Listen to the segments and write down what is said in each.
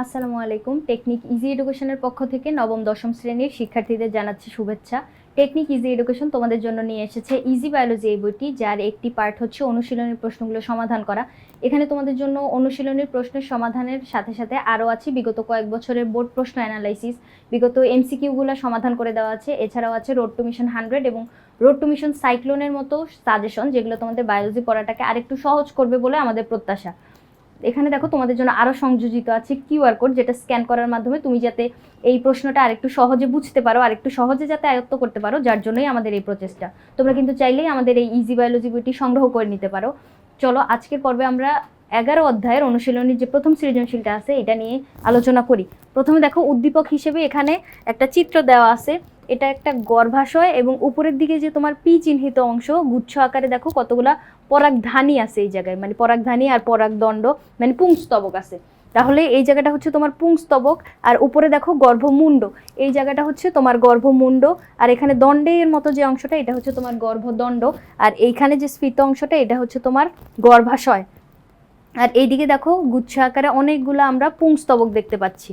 আসসালামু আলাইকুম। Technique easy এডুকেশনের পক্ষ থেকে নবম, দশম শ্রেণির শিক্ষার্থীদের জানাচ্ছি শুভেচ্ছা। টেকনিক ইজি এডুকেশন তোমাদের জন্য নিয়ে এসেছে ইজি বায়োলজি এই বইটি, যার একটি পার্ট হচ্ছে অনুশীলনের প্রশ্নগুলো সমাধান করা। এখানে তোমাদের জন্য অনুশীলনের প্রশ্নের সমাধানের সাথে সাথে আরও আছে বিগত কয়েক বছরের বোর্ড প্রশ্ন অ্যানালাইসিস বিগত এমসিকিউগুলো সমাধান করে দেওয়া আছে। এছাড়াও আছে রোড টু মিশন হান্ড্রেড এবং রোড টু মিশন সাইক্লোনের মতো সাজেশন যেগুলো তোমাদের বায়োলজি পড়াটাকে আরেকটু সহজ করবে বলে আমাদের প্রত্যাশা। এখানে দেখো তোমাদের জন্য আরও সংযোজিত আছে কিউআর কোড যেটা স্ক্যান করার মাধ্যমে তুমি যাতে এই প্রশ্নটা আরেকটু সহজে বুঝতে পারো, আরেকটু সহজে যাতে আয়ত্ত করতে পারো, যার জন্যই আমাদের এই প্রচেষ্টা। তোমরা কিন্তু চাইলেই আমাদের এই ইজি বায়োলজি বইটি সংগ্রহ করে নিতে পারো। চলো, আজকের পর্বে আমরা এগারো অধ্যায়ের অনুশীলনীর যে প্রথম সৃজনশীলটা আছে, এটা নিয়ে আলোচনা করি। প্রথমে দেখো, উদ্দীপক হিসেবে এখানে একটা চিত্র দেওয়া আছে। এটা একটা গর্ভাশয় এবং উপরের দিকে যে তোমার পি চিহ্নিত অংশ, গুচ্ছ আকারে দেখো কতগুলা পরাগধানী আছে এই জায়গায়। মানে পরাগধানী আর পরাগদণ্ড মানে পুংস্তবক আছে। তাহলে এই জায়গাটা হচ্ছে তোমার পুংস্তবক আর উপরে দেখো গর্ভমুণ্ড। এই জায়গাটা হচ্ছে তোমার গর্ভমুণ্ড আর এখানে দণ্ডের মতো যে অংশটা, এটা হচ্ছে তোমার গর্ভদণ্ড আর এইখানে যে স্ফীত অংশটা, এটা হচ্ছে তোমার গর্ভাশয়। আর এইদিকে দেখো, গুচ্ছ আকারে অনেকগুলো আমরা পুংস্তবক দেখতে পাচ্ছি।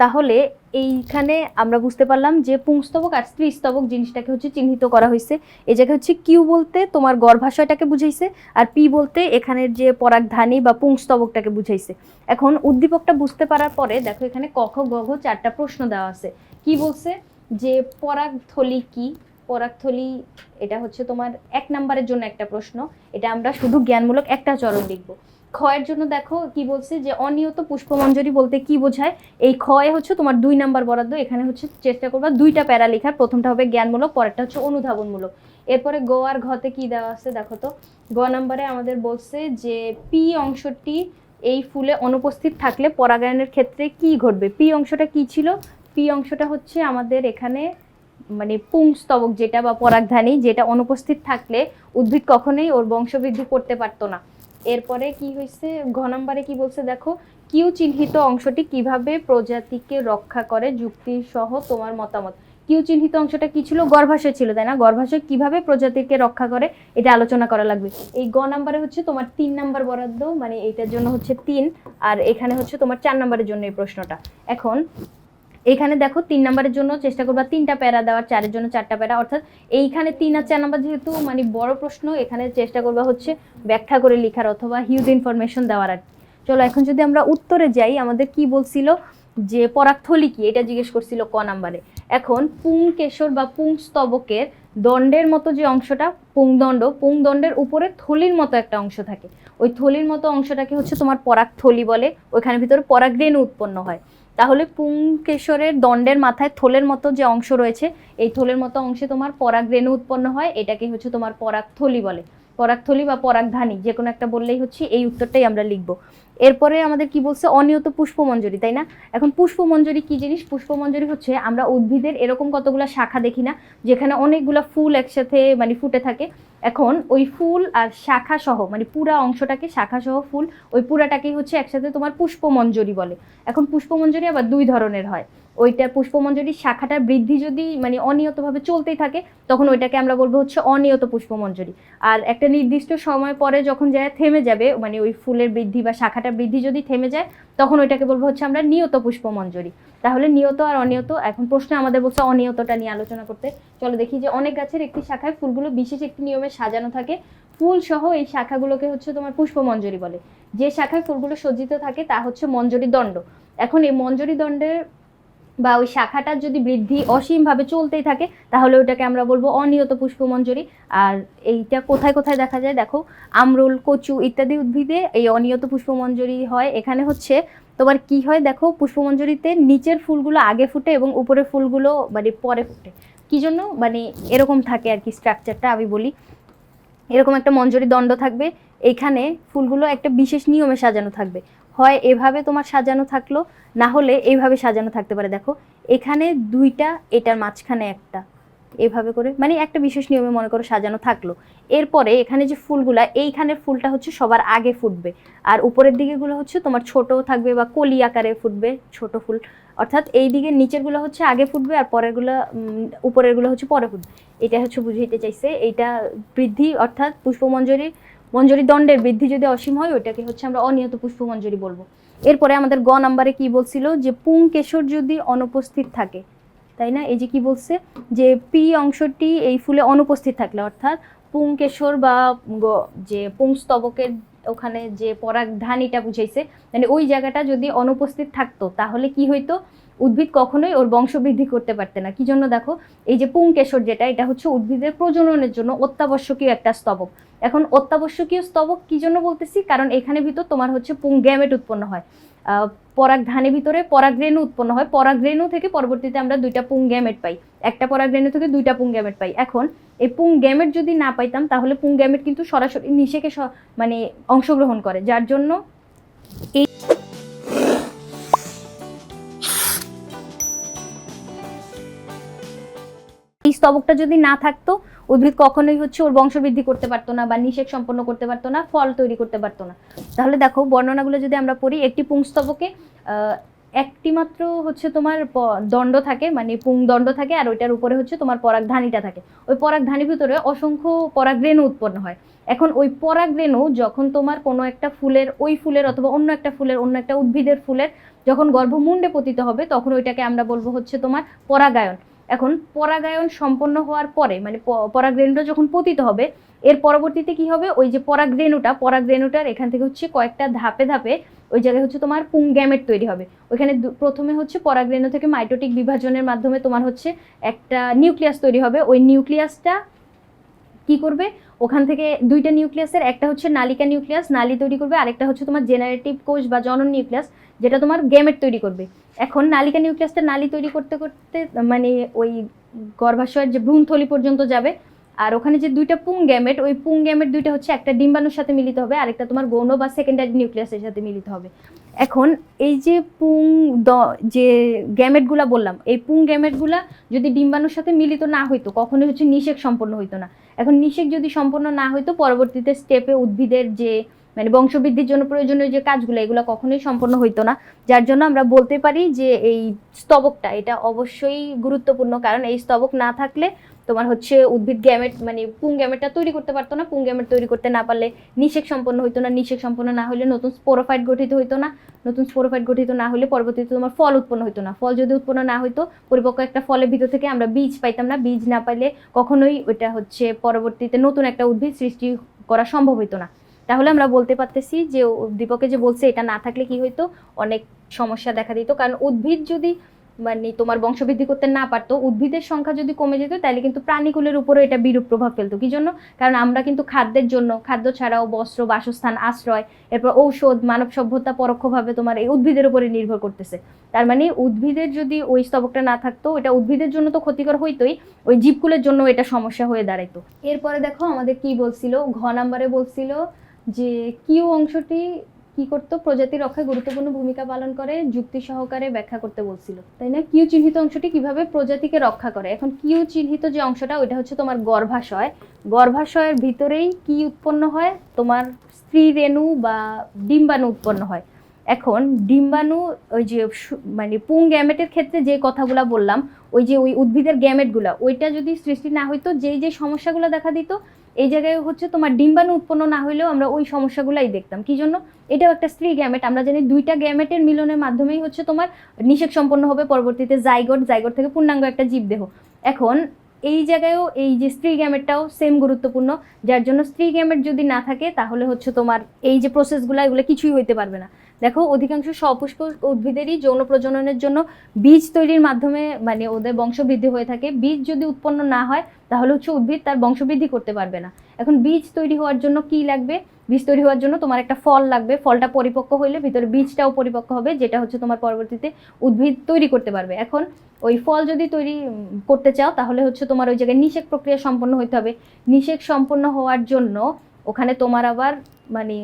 তাহলে এইখানে আমরা বুঝতে পারলাম যে পুংস্তবক আর স্ত্রীস্তবক জিনিসটাকে হচ্ছে চিহ্নিত করা হয়েছে। এই জায়গায় হচ্ছে কিউ বলতে তোমার গর্ভাশয়টাকে বুঝাইছে আর পি বলতে এখানের যে পরাগধানী বা পুংস্তবকটাকে বুঝাইছে। এখন উদ্দীপকটা বুঝতে পারার পরে দেখো এখানে কখ গঘ চারটা প্রশ্ন দেওয়া আছে। কি বলছে? যে পরাগথলি কি? পরাগথলি, এটা হচ্ছে তোমার এক নাম্বারের জন্য একটা প্রশ্ন। এটা আমরা শুধু জ্ঞানমূলক একটা চরণ লিখব। ক্ষয়ের জন্য দেখো কি বলছে যে, অনিয়ত পুষ্পমঞ্জরি বলতে কি বোঝায়? এই ক্ষয় হচ্ছে তোমার দুই নাম্বার বরাদ্দ, এখানে হচ্ছে চেষ্টা করবা দুইটা প্যারা লেখার, প্রথমটা হবে জ্ঞানমূলক, পরেরটা হচ্ছে অনুধাবনমূলক। এরপরে গ আর ঘতে কি দেওয়া আছে দেখো তো? গ নাম্বারে আমাদের বলছে যে, পি অংশটি এই ফুলে অনুপস্থিত থাকলে পরাগায়নের ক্ষেত্রে কি ঘটবে? পি অংশটা কি ছিল? পি অংশটা হচ্ছে আমাদের এখানে মানে পুংস্তবক যেটা বা পরাগধানী যেটা অনুপস্থিত থাকলে উদ্ভিদ কখনোই ওর বংশবৃদ্ধি করতে পারতো না। এরপরে কি হয়েছে ঘ নম্বরে কি বলছে, দেখো, কিউ চিহ্নিত অংশটি কীভাবে প্রজাতিকে রক্ষা করে যুক্তি সহ তোমার মতামত? কিউ চিহ্নিত অংশটা কি ছিল? গর্ভাশয় ছিল, তাই না? গর্ভাশয় কীভাবে প্রজাতিকে রক্ষা করে? এটা আলোচনা করা লাগবে। এই গ নাম্বারে হচ্ছে তোমার তিন নাম্বার বরাদ্দ মানে এইটার জন্য হচ্ছে তিন, আর এখানে হচ্ছে তোমার চার নাম্বারের জন্য এই প্রশ্নটা। এখন এখানে দেখো তিন নাম্বারের জন্য চেষ্টা করবা তিনটা প্যারা দেওয়ার, চারের জন্য চারটা প্যারা। অর্থাৎ এইখানে তিন আর চার নাম্বার যেহেতু মানে বড় প্রশ্ন, এখানে চেষ্টা করবা হচ্ছে ব্যাখ্যা করে লেখার অথবা হিউজ ইনফরমেশন দেওয়ার আর। চলো এখন যদি আমরা উত্তরে যাই, আমাদের কি বলছিল? যে পরাগথলি কি এটা জিজ্ঞেস করছিল ক নাম্বারে। এখন পুংকেশর বা পুংস্তবকের দণ্ডের মতো যে অংশটা, পুংদণ্ড, পুংদণ্ডের উপরে থলির মতো একটা অংশ থাকে। ওই থলির মতো অংশটাকে হচ্ছে তোমার পরাগথলি বলে, ওইখানের ভিতরে পরাগরেণু উৎপন্ন হয়। তাহলে পুংকেশরের দণ্ডের মাথায় থলের মতো যে অংশ রয়েছে, এই থলের মতো অংশে তোমার পরাগরেণু উৎপন্ন হয়, এটাকে হচ্ছে তোমার পরাগথলি বলে। পরাগথলি বা পরাগধানী যে কোনো একটা বললেই হচ্ছে এই উত্তরটাই আমরা লিখব। এরপরে আমাদের কি বলছে? অনিয়ত পুষ্পমঞ্জরি, তাই না? এখন পুষ্পমঞ্জরি কি জিনিস? পুষ্পমঞ্জরি হচ্ছে আমরা উদ্ভিদের এরকম কতগুলা শাখা দেখি না, যেখানে অনেকগুলা ফুল একসাথে মানে ফুটে থাকে। এখন ওই ফুল আর শাখা সহ মানে পুরা অংশটাকে শাখা সহ ফুল, ওই পুরাটাকেই হচ্ছে একসাথে তোমার পুষ্পমঞ্জরি বলে। এখন পুষ্পমঞ্জরি আবার দুই ধরনের হয়। ওইটা পুষ্পমঞ্জরির শাখাটার বৃদ্ধি যদি মানে অনিয়তভাবে চলতেই থাকে, তখন ওইটাকে আমরা বলব হচ্ছে অনিয়ত পুষ্পমঞ্জরি। আর একটা নির্দিষ্ট সময় পরে যখন যায়, থেমে যাবে মানে ওই ফুলের বৃদ্ধি বা শাখাটার বৃদ্ধি যদি থেমে যায়, তখন ওইটাকে বলব হচ্ছে আমরা নিয়ত পুষ্পমঞ্জরি। তাহলে নিয়ত আর অনিয়ত, এখন প্রশ্নে আমাদের বলছে অনিয়তটা নিয়ে আলোচনা করতে। চলো দেখি যে অনেক গাছের একটি শাখায় ফুলগুলো বিশেষ একটি নিয়মে সাজানো থাকে। ফুল সহ এই শাখাগুলোকে হচ্ছে তোমার পুষ্পমঞ্জরি বলে। যে শাখায় ফুলগুলো সজ্জিত থাকে, তা হচ্ছে মঞ্জরি দণ্ড। এখন এই মঞ্জরি দণ্ডের বা ওই শাখাটার যদি বৃদ্ধি অসীমভাবে চলতেই থাকে, তাহলে ওটাকে আমরা বলব অনিয়ত পুষ্পমঞ্জরি। আর এইটা কোথায় কোথায় দেখা যায়? দেখো, আমরুল, কচু ইত্যাদি উদ্ভিদে এই অনিয়ত পুষ্পমঞ্জরি হয়। এখানে হচ্ছে তোমার কি হয়? দেখো, পুষ্পমঞ্জরিতে নিচের ফুলগুলো আগে ফুটে এবং উপরের ফুলগুলো মানে পরে ফুটে। কি জন্য? মানে এরকম থাকে আর কি স্ট্রাকচারটা আমি বলি। এরকম একটা মঞ্জরি দণ্ড থাকবে। এখানে ফুলগুলো একটা বিশেষ নিয়মে সাজানো থাকবে। হয় এভাবে তোমার সাজানো থাকল, না হলে এইভাবে সাজানো থাকতে পারে। দেখো, এখানে দুইটা, এটার মাঝখানে একটা। এভাবে করে মানে একটা বিশেষ নিয়মে মনে করো সাজানো থাকল। এরপরে এখানে যে ফুলগুলা এইখানের ফুলটা হচ্ছে সবার আগে ফুটবে। আর উপরের দিকেগুলো হচ্ছে তোমার ছোট থাকবে বা কলি আকারে ফুটবে, ছোট ফুল। অর্থাৎ এই দিকে নিচেরগুলো হচ্ছে আগে ফুটবে আর পরেরগুলো উপরেরগুলো হচ্ছে পরে ফুটবে। এটা হচ্ছে বুঝাইতে চাইছে, এইটা বৃদ্ধি অর্থাৎ পুষ্পমঞ্জরির মঞ্জরি দণ্ডের বৃদ্ধি যদি অসীম হয়, ওইটাকে হচ্ছে আমরা অনিয়ত পুষ্পমঞ্জরি বলব। এরপরে আমাদের গ নাম্বারে কি বলছিল? যে পুং কেশর যদি অনুপস্থিত থাকে, তাই না? এই যে কি বলছে? যে পি অংশটি এই ফুলে অনুপস্থিত থাকলে, অর্থাৎ পুং কেশর বা যে পুংস্তবকের ওখানে যে পরাগধানীটা বুঝাইছে মানে ওই জায়গাটা যদি অনুপস্থিত থাকতো, তাহলে কি হইতো? উদ্ভিদ কখনোই ওর বংশবৃদ্ধি করতে পারতে না। কি জন্য দেখো, এই যে পুংকেশর যেটা, এটা হচ্ছে উদ্ভিদের প্রজননের জন্য অত্যাবশ্যকীয় একটা স্তবক। এখন অত্যাবশ্যকীয় স্তবক কি জন্য বলতেছি? কারণ এখানে ভিতর তোমার হচ্ছে পুং গ্যামেট উৎপন্ন হয়। পরাগ পরাগধানের ভিতরে পরাগরেণু উৎপন্ন হয়। পরাগরেণু থেকে পরবর্তীতে আমরা দুইটা পুং গ্যামেট পাই। একটা পরাগরেণু থেকে দুইটা পুং গ্যামেট পাই। এখন এই পুং গ্যামেট যদি না পাইতাম, তাহলে পুং গ্যামেট কিন্তু সরাসরি নিষেকে মানে অংশগ্রহণ করে। যার জন্য এই স্তবকটা যদি না থাকতো, উদ্ভিদ কখনোই হচ্ছে ওর বংশবৃদ্ধি করতে পারতো না বা নিষেক সম্পন্ন করতে পারতো না, ফল তৈরি করতে পারতো না। তাহলে দেখো, বর্ণনাগুলো যদি আমরা পড়ি, একটি পুংস্তবকে একটি মাত্র হচ্ছে তোমার দণ্ড থাকে মানে পুং দণ্ড থাকে, আর ওইটার উপরে হচ্ছে তোমার পরাগধানীটা থাকে। ওই পরাগধানীর ভিতরে অসংখ্য পরাগরেণু উৎপন্ন হয়। এখন ওই পরাগরেণু যখন তোমার কোনো একটা ফুলের, ওই ফুলের অথবা অন্য একটা ফুলের, অন্য একটা উদ্ভিদের ফুলের যখন গর্ভমুণ্ডে পতিত হবে, তখন ওইটাকে আমরা বলব হচ্ছে তোমার পরাগায়ন। এখন পরাগায়ন সম্পন্ন হওয়ার পরে মানে পরাগরেণুটা যখন পতিত হবে, এর পরবর্তীতে কি হবে? ওই যে পরাগরেণুটা, পরাগরেণুটার এখান থেকে হচ্ছে কয়েকটা ধাপে ধাপে ওই জায়গায় হচ্ছে তোমার পুং গ্যামেট তৈরি হবে। ওইখানে প্রথমে হচ্ছে পরাগরেণু থেকে মাইটোটিক বিভাজনের মাধ্যমে তোমার হচ্ছে একটা নিউক্লিয়াস তৈরি হবে। ওই নিউক্লিয়াসটা কি করবে? ওখান থেকে দুইটা নিউক্লিয়াসের, একটা হচ্ছে নালিকা নিউক্লিয়াস, নালি তৈরি করবে, আরেকটা হচ্ছে তোমার জেনারেটিভ কোষ বা জনন নিউক্লিয়াস, যেটা তোমার গ্যামেট তৈরি করবে। এখন নালিকা নিউক্লিয়াসটা নালি তৈরি করতে করতে মানে ওই গর্ভাশয়ের যে ভ্রূণথলি পর্যন্ত যাবে, আর ওখানে যে দুইটা পুং গ্যামেট ওই পুং গ্যামেট দুইটা হচ্ছে একটা ডিম্বাণুর সাথে মিলিত হবে, আরেকটা তোমার গৌণ বা সেকেন্ডারি নিউক্লিয়াসের সাথে মিলিত হবে। এখন এই যে পুং দ- যে গ্যামেটগুলা বললাম, এই পুং গ্যামেটগুলা যদি ডিম্বাণুর সাথে মিলিত না হইতো, কখনোই হচ্ছে নিষেক সম্পন্ন হইতো না। এখন নিষেক যদি সম্পন্ন না হইতো, পরবর্তীতে স্টেপে উদ্ভিদের যে মানে বংশবৃদ্ধির জন্য প্রয়োজনীয় যে কাজগুলো, এগুলো কখনোই সম্পন্ন হইতো না। যার জন্য আমরা বলতে পারি যে এই স্তবকটা, এটা অবশ্যই গুরুত্বপূর্ণ, কারণ এই স্তবক না থাকলে তোমার হচ্ছে উদ্ভিদ গ্যামেট মানে পুং গ্যামেটটা তৈরি করতে পারতো না। পুং গ্যামেট তৈরি করতে না পারলে নিষেক সম্পন্ন হইতো না। নিষেক সম্পন্ন না হলে নতুন স্পোরোফাইট গঠিত হইতো না। নতুন স্পোরোফাইট গঠিত না হলে পরবর্তীতে তোমার ফল উৎপন্ন হইতো না। ফল যদি উৎপন্ন না হইতো, পরিপক্ক একটা ফলের ভিতর থেকে আমরা বীজ পাইতাম না। বীজ না পাইলে কখনোই ওইটা হচ্ছে পরবর্তীতে নতুন একটা উদ্ভিদ সৃষ্টি করা সম্ভব হইতো না। তাহলে আমরা বলতে পারতেছি যে দীপকে যে বলছে, এটা না থাকলে কি হইতো? অনেক সমস্যা দেখা দিত। কারণ উদ্ভিদ যদি মানে তোমার বংশবৃদ্ধি করতে না পারতো, উদ্ভিদের সংখ্যা যদি কমে যেত, তাহলে কিন্তু প্রাণীকুলের উপরে এটা বিরূপ প্রভাব ফেলতো। কি জন্য? কারণ আমরা কিন্তু খাদ্যের জন্য, খাদ্য ছাড়াও বস্ত্র, বাসস্থান, আশ্রয়, এরপর ঔষধ, মানব সভ্যতা পরোক্ষভাবে তোমার এই উদ্ভিদের উপরে নির্ভর করতেছে। তার মানে উদ্ভিদের যদি ওই স্তবকটা না থাকতো, এটা উদ্ভিদের জন্য তো ক্ষতিকর হইতোই, ওই জীবকুলের জন্য এটা সমস্যা হয়ে দাঁড়াইতো। এরপরে দেখো আমাদের কি বলছিল? ঘ নাম্বারে বলছিল যে, কিউ অংশটি কি করতো? প্রজাতি রক্ষায় গুরুত্বপূর্ণ ভূমিকা পালন করে, যুক্তি সহকারে ব্যাখ্যা করতে বলছিল। তাই না? কিউ চিহ্নিত অংশটি কীভাবে প্রজাতিকে রক্ষা করে? এখন কিউ চিহ্নিত যে অংশটা, ওইটা হচ্ছে তোমার গর্ভাশয়। গর্ভাশয়ের ভিতরেই কি উৎপন্ন হয়? তোমার স্ত্রী রেণু বা ডিম্বাণু উৎপন্ন হয়। এখন ডিম্বাণু, ওই যে মানে পুং গ্যামেটের ক্ষেত্রে যে কথাগুলা বললাম, ওই যে ওই উদ্ভিদের গ্যামেটগুলা, ওইটা যদি সৃষ্টি না হইতো, যেই যে সমস্যাগুলো দেখা দিত এই জায়গায় হচ্ছে তোমার ডিম্বাণু উৎপন্ন না হলেও আমরা ওই সমস্যাগুলাই দেখতাম। কি জন্য? এটাও একটা স্ত্রী গ্যামেট। আমরা জানি দুইটা গ্যামেটের মিলনের মাধ্যমেই হচ্ছে তোমার নিষেক সম্পন্ন হবে, পরবর্তীতে জাইগোট, জাইগট থেকে পূর্ণাঙ্গ একটা জীবদেহ। এখন এই জায়গায়ও এই যে স্ত্রী গ্যামেটটাও সেম গুরুত্বপূর্ণ। যার জন্য স্ত্রী গ্যামেট যদি না থাকে, তাহলে হচ্ছে তোমার এই যে প্রসেসগুলো এগুলো কিছুই হইতে পারবে না। দেখো, অধিকাংশ সপুষ্প উদ্ভিদেরই যৌন প্রজননের জন্য বীজ তৈরির মাধ্যমে মানে ওদের বংশবৃদ্ধি হয়ে থাকে। বীজ যদি উৎপন্ন না হয়, তাহলে হচ্ছে উদ্ভিদ তার বংশবৃদ্ধি করতে পারবে না। এখন বীজ তৈরি হওয়ার জন্য কি লাগবে? বীজ তৈরি হওয়ার জন্য তোমার একটা ফল লাগবে। ফলটা পরিপক্ক হইলে ভিতরে বীজটাও পরিপক্ক হবে, যেটা হচ্ছে তোমার পরবর্তীতে উদ্ভিদ তৈরি করতে পারবে। এখন ওই ফল যদি তৈরি করতে চাও, তাহলে হচ্ছে তোমার ওই জায়গায় নিষেক প্রক্রিয়া সম্পন্ন হইতে হবে। নিষেক সম্পন্ন হওয়ার জন্য ওখানে তোমার আবার মানে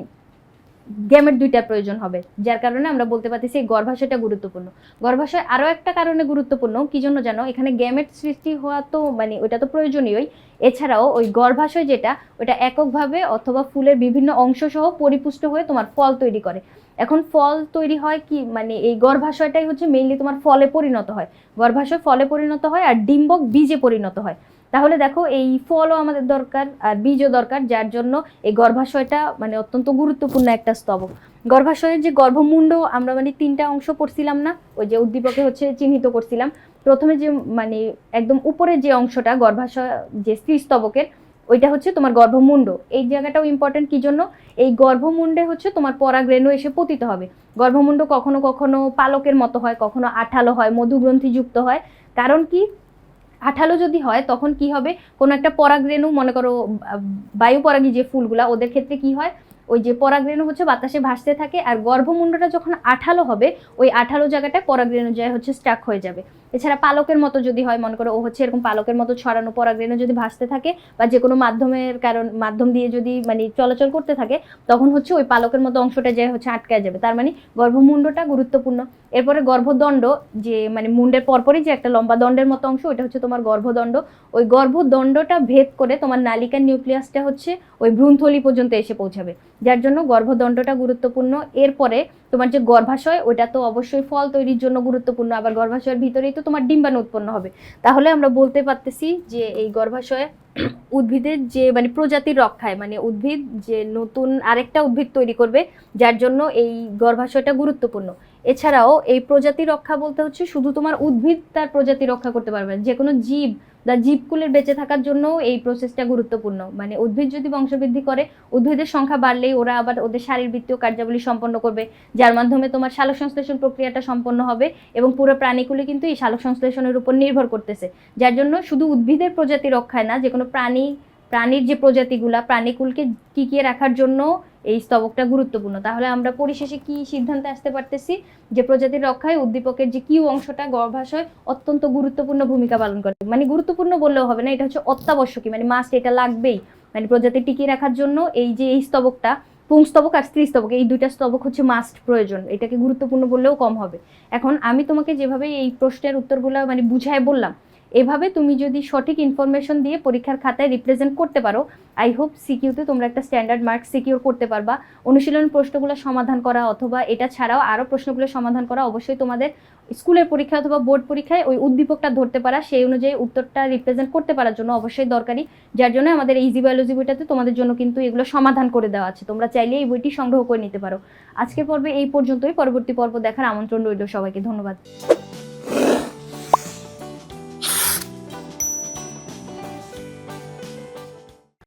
গ্যামেট দুইটা প্রয়োজন হবে, যার কারণে আমরা বলতে পারতেছি গর্ভাশয়টা গুরুত্বপূর্ণ। গর্ভাশয় আরও একটা কারণে গুরুত্বপূর্ণ, কি জন্য জানো? এখানে গ্যামের সৃষ্টি হওয়া তো মানে ওটা তো প্রয়োজনীয়ই। এছাড়াও ওই গর্ভাশয় যেটা, ওটা এককভাবে অথবা ফুলের বিভিন্ন অংশ সহ পরিপুষ্ট হয়ে তোমার ফল তৈরি করে। এখন ফল তৈরি হয় কি মানে এই গর্ভাশয়টাই হচ্ছে মেইনলি তোমার ফলে পরিণত হয়। গর্ভাশয় ফলে পরিণত হয় আর ডিম্বক বীজে পরিণত হয়। তাহলে দেখো এই ফলও আমাদের দরকার আর বীজও দরকার, যার জন্য এই গর্ভাশয়টা মানে অত্যন্ত গুরুত্বপূর্ণ একটা স্তবক। গর্ভাশয়ের যে গর্ভমুণ্ড, আমরা মানে তিনটা অংশ পড়ছিলাম না, ওই যে উদ্দীপকে হচ্ছে চিহ্নিত করছিলাম। প্রথমে যে মানে একদম উপরে যে অংশটা, গর্ভাশয় যে স্ত্রীস্তবকের ওইটা হচ্ছে তোমার গর্ভমুণ্ড। এই জায়গাটাও ইম্পর্টেন্ট কি জন্য? এই গর্ভমুণ্ডে হচ্ছে তোমার পরাগরেণু এসে পতিত হবে। গর্ভমুণ্ড কখনো কখনো পালকের মতো হয়, কখনো আঠালো হয়, মধুগ্রন্থিযুক্ত হয়। কারণ কি? আঠালো যদি হয়, তখন কি হবে? কোনো একটা পরাগরেণু মনে করো, বায়ু পরাগী যে ফুলগুলা, ওদের ক্ষেত্রে কি হয়? ওই যে পরাগরেণু হচ্ছে বাতাসে ভাসতে থাকে আর গর্ভমুণ্ডটা যখন আঠালো হবে, ওই আঠালো জায়গাটায় পরাগরেণু যায় হচ্ছে স্টাক হয়ে যাবে। এছাড়া পালকের মতো যদি হয়, মনে করো ও হচ্ছে এরকম পালকের মতো ছড়ানো পরাগরেণু যদি ভাসতে থাকে বা যে কোনো মাধ্যমের কারণ, মাধ্যম দিয়ে যদি মানে চলাচল করতে থাকে, তখন হচ্ছে ওই পালকের মতো অংশটা যায় হচ্ছে আটকায় যাবে। তার মানে গর্ভমুণ্ডটা গুরুত্বপূর্ণ। এরপরে গর্ভদণ্ড যে মানে মুন্ডের পরপরই যে একটা লম্বা দণ্ডের মতো অংশ, ওইটা হচ্ছে তোমার গর্ভদণ্ড। ওই গর্ভদণ্ডটা ভেদ করে তোমার নালিকার নিউক্লিয়াসটা হচ্ছে ওই ভ্রূণথলি পর্যন্ত এসে পৌঁছাবে। যার জন্য গর্ভদণ্ডটা গুরুত্বপূর্ণ। এরপরে তোমার যে গর্ভাশয় ওটা তো অবশ্যই ফল তৈরির জন্য গুরুত্বপূর্ণ। আবার গর্ভাশয়ের ভিতরেই তো তোমার ডিম্বাণু উৎপন্ন হবে। তাহলে আমরা বলতে পারতেছি যে এই গর্ভাশয়ে উদ্ভিদের যে মানে প্রজাতির রক্ষায় মানে উদ্ভিদ যে নতুন আরেকটা উদ্ভিদ তৈরি করবে, যার জন্য এই গর্ভাশয়টা গুরুত্বপূর্ণ। এছাড়াও এই প্রজাতি রক্ষা বলতে হচ্ছে শুধু তোমার উদ্ভিদ তার প্রজাতি রক্ষা করতে পারবে। যে কোনো জীব বা জীবকুলের বেঁচে থাকার জন্য এই প্রসেসটা গুরুত্বপূর্ণ মানে উদ্ভিদ যদি বংশবৃদ্ধি করে, উদ্ভিদের সংখ্যা বাড়লেই ওরা আবার ওদের শারীরবৃত্তীয় কার্যাবলী সম্পন্ন করবে, যার মাধ্যমে তোমার সালোক সংশ্লেষণ প্রক্রিয়াটা সম্পন্ন হবে এবং পুরো প্রাণীগুলি কিন্তু এই সালোক সংশ্লেষণের উপর নির্ভর করতেছে যার জন্য শুধু উদ্ভিদের প্রজাতি রক্ষায় না যে কোনো প্রাণী, প্রাণীর যে প্রজাতিগুলা, প্রাণীকুলকে টিকিয়ে রাখার জন্য এই স্তবকটা গুরুত্বপূর্ণ। তাহলে আমরা পরিশেষে কি সিদ্ধান্তে আসতে পারতেছি? যে প্রজাতির রক্ষায় উদ্দীপকের যে কিউ অংশটা গর্ভাশয় অত্যন্ত গুরুত্বপূর্ণ ভূমিকা পালন করে। মানে গুরুত্বপূর্ণ বললেও হবে না, এটা হচ্ছে অত্যাবশ্যকীয় মানে মাস্ট এটা লাগবেই। মানে প্রজাতি টিকিয়ে রাখার জন্য এই যে এই স্তবকটা পুংস্তবক আর স্ত্রী স্তবক, এই দুইটা স্তবক হচ্ছে মাস্ট প্রয়োজন। এটাকে গুরুত্বপূর্ণ বললেও কম হবে। এখন আমি তোমাকে যেভাবে এই প্রশ্নের উত্তরগুলো মানে বুঝায় বললাম এভাবে তুমি যদি সঠিক ইনফরমেশন দিয়ে পরীক্ষার খাতায় রিপ্রেজেন্ট করতে পারো আই হোপ সিকিউতে তোমরা একটা স্ট্যান্ডার্ড মার্ক সিকিউর করতে পারবা। অনুশীলন প্রশ্নগুলো সমাধান করা অথবা এটা ছাড়াও আরও প্রশ্নগুলো সমাধান করা অবশ্যই তোমাদের স্কুলের পরীক্ষা অথবা বোর্ড পরীক্ষায় ওই উদ্দীপকটা ধরতে পারা, সেই অনুযায়ী উত্তরটা রিপ্রেজেন্ট করতে পারার জন্য অবশ্যই দরকারি। যার জন্য আমাদের ইজি বায়োলজি বইটাতে তোমাদের জন্য কিন্তু এগুলো সমাধান করে দেওয়া আছে। তোমরা চাইলে এই বইটি সংগ্রহ করে নিতে পারো। আজকের পর্বে এই পর্যন্তই। পরবর্তী পর্ব দেখার আমন্ত্রণ রইল সবাইকে। ধন্যবাদ।